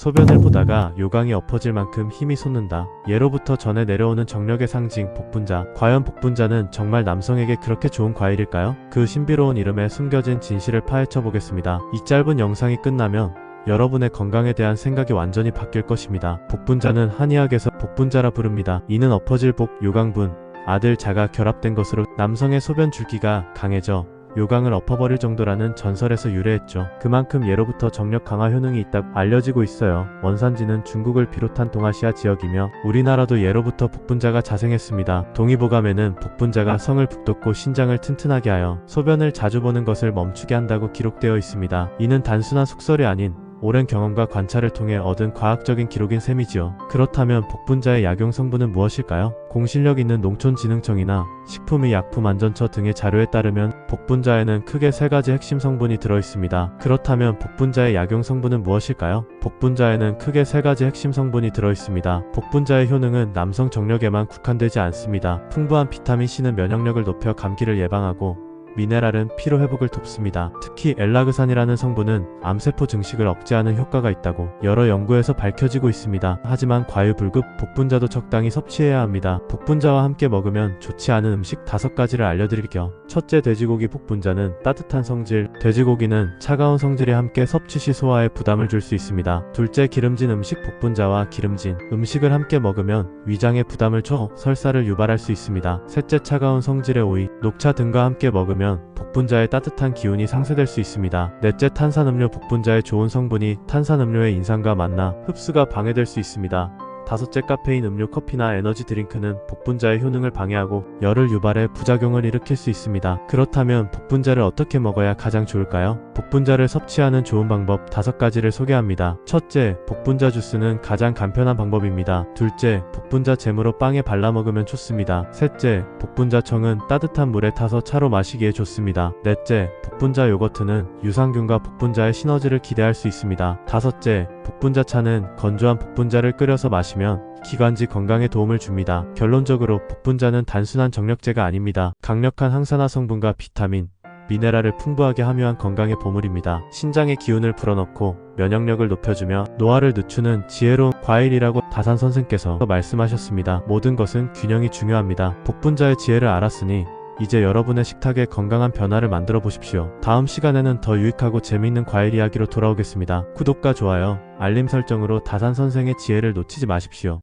소변을 보다가 요강이 엎어질 만큼 힘이 솟는다. 예로부터 전해 내려오는 정력의 상징 복분자. 과연 복분자는 정말 남성에게 그렇게 좋은 과일일까요? 그 신비로운 이름에 숨겨진 진실을 파헤쳐 보겠습니다. 이 짧은 영상이 끝나면 여러분의 건강에 대한 생각이 완전히 바뀔 것입니다. 복분자는 한의학에서 복분자라 부릅니다. 이는 엎어질 복, 요강분, 아들 자가 결합된 것으로 남성의 소변 줄기가 강해져 요강을 엎어버릴 정도라는 전설에서 유래했죠. 그만큼 예로부터 정력 강화 효능이 있다고 알려지고 있어요. 원산지는 중국을 비롯한 동아시아 지역이며 우리나라도 예로부터 복분자가 자생했습니다. 동의보감에는 복분자가 성을 북돋고 신장을 튼튼하게 하여 소변을 자주 보는 것을 멈추게 한다고 기록되어 있습니다. 이는 단순한 속설이 아닌 오랜 경험과 관찰을 통해 얻은 과학적인 기록인 셈이지요. 그렇다면 복분자의 약용 성분은 무엇일까요? 공실력 있는 농촌진흥청이나 식품의 약품안전처 등의 자료에 따르면 복분자에는 크게 세 가지 핵심 성분이 들어있습니다. 그렇다면 복분자의 약용 성분은 무엇일까요? 복분자에는 크게 세 가지 핵심 성분이 들어있습니다. 복분자의 효능은 남성 정력에만 국한되지 않습니다. 풍부한 비타민 C는 면역력을 높여 감기를 예방하고 미네랄은 피로 회복을 돕습니다. 특히 엘라그산이라는 성분은 암세포 증식을 억제하는 효과가 있다고 여러 연구에서 밝혀지고 있습니다. 하지만 과유불급 복분자도 적당히 섭취해야 합니다. 복분자와 함께 먹으면 좋지 않은 음식 다섯 가지를 알려드릴게요. 첫째 돼지고기 복분자는 따뜻한 성질, 돼지고기는 차가운 성질에 함께 섭취 시 소화에 부담을 줄 수 있습니다. 둘째 기름진 음식 복분자와 기름진 음식을 함께 먹으면 위장에 부담을 줘 설사를 유발할 수 있습니다. 셋째 차가운 성질의 오이, 녹차 등과 함께 먹으면 복분자의 따뜻한 기운이 상쇄될 수 있습니다. 넷째 탄산음료 복분자의 좋은 성분이 탄산음료의 인상과 만나 흡수가 방해될 수 있습니다. 다섯째 카페인 음료 커피나 에너지 드링크는 복분자의 효능을 방해하고 열을 유발해 부작용을 일으킬 수 있습니다. 그렇다면 복분자를 어떻게 먹어야 가장 좋을까요? 복분자를 섭취하는 좋은 방법 다섯 가지를 소개합니다. 첫째, 복분자 주스는 가장 간편한 방법입니다. 둘째, 복분자 잼으로 빵에 발라 먹으면 좋습니다. 셋째, 복분자청은 따뜻한 물에 타서 차로 마시기에 좋습니다. 넷째, 복분자 요거트는 유산균과 복분자의 시너지를 기대할 수 있습니다. 다섯째, 복분자 차는 건조한 복분자를 끓여서 마시 면 기관지 건강에 도움을 줍니다. 결론적으로 복분자는 단순한 정력제가 아닙니다. 강력한 항산화 성분과 비타민, 미네랄을 풍부하게 함유한 건강의 보물입니다. 신장의 기운을 불어넣고 면역력을 높여주며 노화를 늦추는 지혜로운 과일이라고 다산 선생께서 말씀하셨습니다. 모든 것은 균형이 중요합니다. 복분자의 지혜를 알았으니 이제 여러분의 식탁에 건강한 변화를 만들어 보십시오. 다음 시간에는 더 유익하고 재미있는 과일 이야기로 돌아오겠습니다. 구독과 좋아요, 알림 설정으로 다산 선생의 지혜를 놓치지 마십시오.